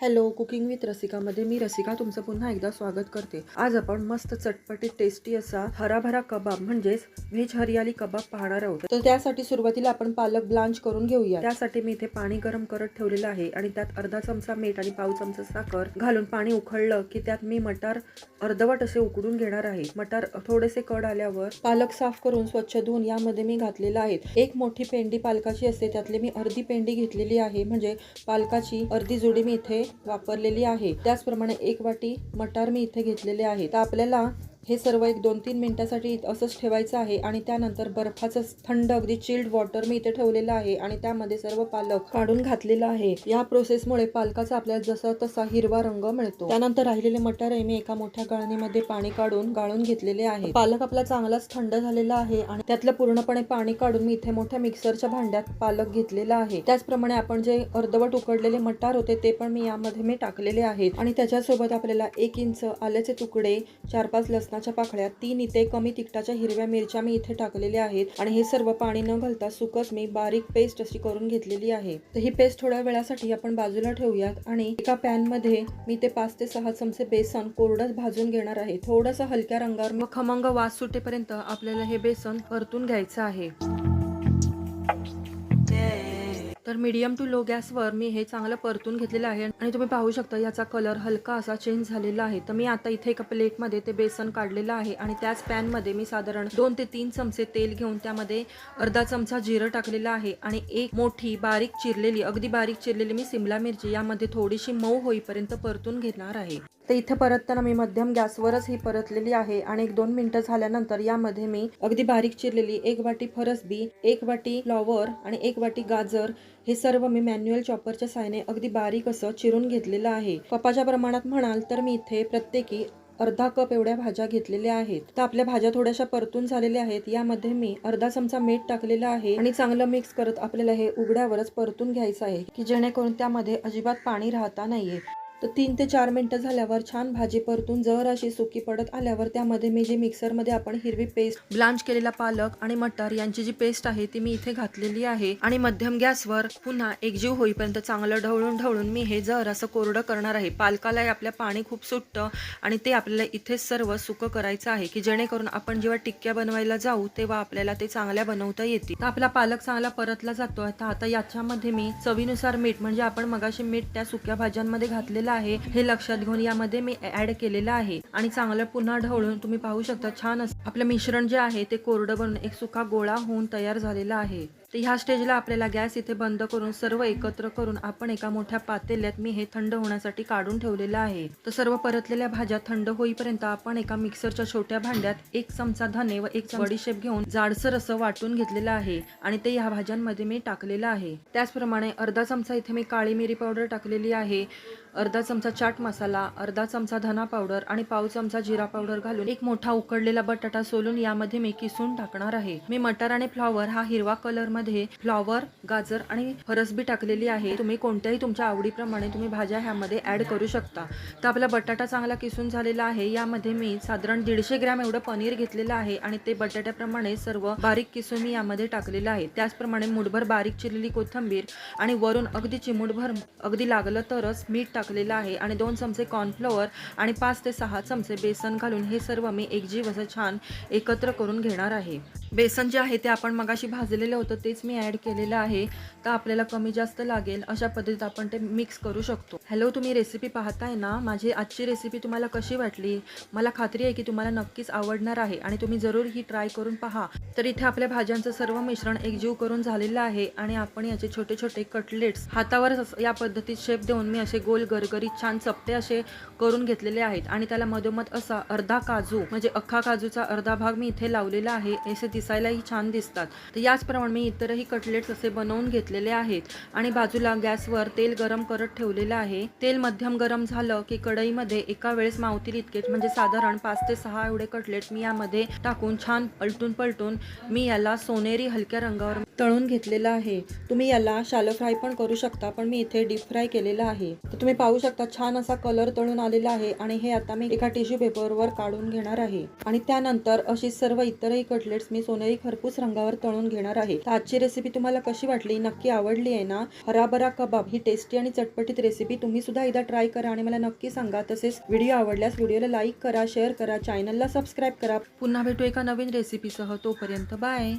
Hello cooking with रसिकामध्ये मी रसिका तुमचं पुन्हा एकदा स्वागत करते. आज आपण मस्त चटपटीत टेस्टी असा हराभरा कबाब म्हणजेच व्हेज हरियाली कबाब पाहणार आहोत. तर त्यासाठी सुरुवातीला आपण पालक ब्लांच करून घेऊया. त्यासाठी मी इथे पाणी गरम करत ठेवलेलं आहे आणि त्यात अर्धा चमचा मीठ आणि पाव चमचा साखर घालून पाणी उखळलं की त्यात मी मटार अर्धवट असे उकडून घेणार आहे. मटार थोडेसे कड आल्यावर पालक साफ करून स्वच्छ धुवून यामध्ये मी घातलेला आहे. एक मोठी पेंडी पालकाची असते त्यातली मी अर्धी पेंडी घेतलेली आहे. म्हणजे पालकाची अर्धी जोडी मी इथे वापरलेली आहे. त्याचप्रमाणे एक वाटी मटार मी इथे घेतलेले आहे. तर आपल्याला हे सर्व एक दोन तीन मिनटासाठी असंच ठेवायचं आहे आणि त्यानंतर बर्फाचं थंड अगदी चिल्ड वॉटर मी इथे ठेवलेलं आहे आणि त्यामध्ये सर्व पालक काढून घातलेला आहे. या प्रोसेसमुळे पालकाचा आपल्याला जसा तसा हिरवा रंग मिळतो. त्यानंतर राहिलेले मटार हे मी एका मोठ्या गाळणीमध्ये पाणी काढून गाळून घेतलेले आहे. पालक आपला चांगलाच थंड झालेला आहे आणि त्यातलं पूर्णपणे पाणी काढून मी इथे मोठ्या मिक्सरच्या भांड्यात पालक घेतलेला आहे. त्याचप्रमाणे आपण जे अर्धवट उकडलेले मटार होते ते पण मी यामध्ये मी टाकलेले आहेत आणि त्याच्यासोबत आपल्याला एक इंच आल्याचे तुकडे चार पाच लसणाच्या पाकळ्या तीन इथे कमी तिखटाच्या हिरव्या मिरच्या मी इथे टाकलेल्या आहेत आणि हे सर्व पाणी न घालता सुकच मी बारीक पेस्ट अशी करून घेतलेली आहे. तर ही पेस्ट थोड्या वेळासाठी आपण बाजूला ठेवूयात आणि एका पॅनमध्ये मी ते पाच ते सहा चमचे बेसन कोरडं भाजून घेणार आहे. थोडस हलक्या रंगावर मग खमंग वास सुटेपर्यंत आपल्याला हे बेसन परतून घ्यायचं आहे. तर मीडियम टू लो गॅसवर मी हे चांगलं परतून घेतलेलं आहे. आणि तुम्ही पाहू शकता याचा कलर हलका असा चेंज झालेला आहे. तर मी आता इथे एका प्लेटमध्ये ते बेसन काढलेलं आहे. आणि त्याच पॅनमध्ये मी साधारण दोन ते तीन चमचे तेल घेऊन त्यामध्ये अर्धा चमचा जिरं टाकलेलं आहे. आणि एक मोठी बारीक चिरलेली अगदी बारीक चिरलेली मी सिमला मिरची यामध्ये थोडीशी मऊ होईपर्यंत परतून घेणार आहे. तर इथे परतताना मी मध्यम गॅसवरच ही परतलेली आहे. आणि एक दोन मिनिटं झाल्यानंतर यामध्ये मी अगदी बारीक चिरलेली एक वाटी फरसबी एक वाटी फ्लॉवर आणि एक वाटी गाजर हे सर्व मी मॅन्युअल चॉपरच्या साहाय्याने अगदी बारीक असं चिरून घेतलेलं आहे. कपाच्या प्रमाणात म्हणाल तर मी इथे प्रत्येकी अर्धा कप एवढ्या भाज्या घेतलेल्या आहेत. तर आपल्या भाज्या थोड्याशा परतून झालेल्या आहेत. यामध्ये मी अर्धा चमचा मीठ टाकलेलं आहे आणि चांगलं मिक्स करत आपल्याला हे उघड्यावरच परतून घ्यायचं आहे की जेणेकरून त्यामध्ये अजिबात पाणी राहता नाहीये. तर तीन ते चार मिनटं झाल्यावर छान भाजी परतून जर अशी सुकी पडत आल्यावर त्यामध्ये मी जे मिक्सरमध्ये आपण हिरवी पेस्ट ब्लांच केलेला पालक आणि मटर यांची जी पेस्ट आहे ती मी इथे घातलेली आहे. आणि मध्यम गॅसवर पुन्हा एकजीव होईपर्यंत चांगलं ढवळून ढवळून मी हे जर असं कोरडं करणार आहे. पालकालाही आपल्या पाणी खूप सुटतं आणि ते आपल्याला इथे सर्व सुकं करायचं आहे की जेणेकरून आपण जेव्हा टिक्क्या बनवायला जाऊ तेव्हा आपल्याला ते चांगल्या बनवता येतील. तर आपला पालक चांगला परतला जातो तर आता याच्यामध्ये मी चवीनुसार मीठ म्हणजे आपण मगाशी मीठ त्या सुक्या भाज्यांमध्ये घातलेलं आहे हे लक्षात घेऊन यामध्ये मी ऍड केलेलं आहे. आणि चांगलं पुन्हा ढवळून तुम्ही पाहू शकता छान असं. आपलं मिश्रण जे आहे ते कोरडं बनून एक सुका गोळा होऊन तयार झालेला आहे. तर ह्या स्टेजला आपल्याला गॅस इथे बंद करून सर्व एकत्र करून आपण एका मोठ्या पातेल्यात मी हे थंड होण्यासाठी काढून ठेवलेलं आहे. तर सर्व परतलेल्या भाज्या थंड होईपर्यंत आपण एका मिक्सरच्या छोट्या भांड्यात एक चमचा धने व एक बडीशेप घेऊन जाडसर असं वाटून घेतलेलं आहे आणि ते ह्या भाज्यांमध्ये मी टाकलेलं आहे. त्याचप्रमाणे अर्धा चमचा इथे मी काळी मिरी पावडर टाकलेली आहे. अर्धा चमचा चाट मसाला अर्धा चमचा धना पावडर आणि पाव चमचा जिरा पावडर घालून एक मोठा उकडलेला बटाटा सोलून यामध्ये मी किसून टाकणार आहे. मी मटर आणि फ्लॉवर हा हिरवा कलरमध्ये फ्लॉवर गाजर आणि फरसबी टाकलेली आहे. तुम्ही कोणत्याही तुमच्या आवडीप्रमाणे तुम्ही भाज्या ह्यामध्ये ऍड करू शकता. तर आपला बटाटा चांगला किसून झालेला आहे. यामध्ये मी साधारण दीडशे ग्रॅम एवढं पनीर घेतलेलं आहे आणि ते बटाट्याप्रमाणे सर्व बारीक किसून मी यामध्ये टाकलेलं आहे. त्याचप्रमाणे मुठभर बारीक चिरलेली कोथिंबीर आणि वरून अगदी चिमुटभर अगदी लागलं तरच मीठ टाकलेलं आहे आणि दोन चमचे कॉर्नफ्लॉवर आणि पाच ते सहा चमचे बेसन घालून हे सर्व मी एकजीव असं छान एकत्र करून घेणार आहे. बेसन जे आहे ते आपण मगाशी भाजलेलं होतं तेच मी ॲड केलेलं आहे. तर आपल्याला कमी जास्त लागेल अशा पद्धतीत आपण ते मिक्स करू शकतो. हॅलो तुम्ही रेसिपी पाहताय ना? माझी आजची रेसिपी तुम्हाला कशी वाटली? मला खात्री आहे की तुम्हाला नक्कीच आवडणार आहे आणि तुम्ही जरूर ही ट्राय करून पहा. तर इथे आपल्या भाज्यांचं सर्व मिश्रण एकजीव करून झालेलं आहे आणि आपण याचे छोटे छोटे कटलेट्स हातावर या पद्धतीत शेप देऊन मी असे गोल गरगरीत छान चपटे असे करून घेतलेले आहेत. आणि त्याला मधोमध असा अर्धा काजू म्हणजे अख्खा काजूचा अर्धा भाग मी इथे लावलेला आहे. असे दिसायलाही छान दिसतात. तर याचप्रमाणे मी इतरही कटलेट्स असे बनवून घेतलेले आहेत. आणि बाजूला गॅसवर तेल गरम करत ठेवलेलं आहे. तेल मध्यम गरम झालं की कढईमध्ये एका वेळेस मावतील इतकेच म्हणजे साधारण पाच ते सहा एवढे कटलेट मी यामध्ये टाकून छान पलटून पलटून मी याला सोनेरी हलक्या रंगावर तळून घेतलेला आहे. तुम्ही याला शालो फ्राय पण करू शकता पण मी इथे डीप फ्राय केलेला आहे. तर तुम्ही पाहू शकता छान असा कलर तळून आलेला आहे आणि हे आता मी एका टिश्यू पेपरवर काढून घेणार आहे. आणि त्यानंतर अशी सर्व इतरही कटलेट्स मी सोनेरी खरपूस रंगावर तळून घेणार आहे. तर आजची रेसिपी तुम्हाला कशी वाटली? नक्की आवडली आहे ना? हराभरा कबाब ही टेस्टी आणि चटपटीत रेसिपी तुम्ही सुद्धा एकदा ट्राय करा आणि मला नक्की सांगा. तसेच व्हिडिओ आवडल्यास व्हिडिओला लाईक करा शेअर करा चॅनलला सबस्क्राईब करा. पुन्हा भेटू एका नवीन रेसिपीसह तोपर्यंत बाय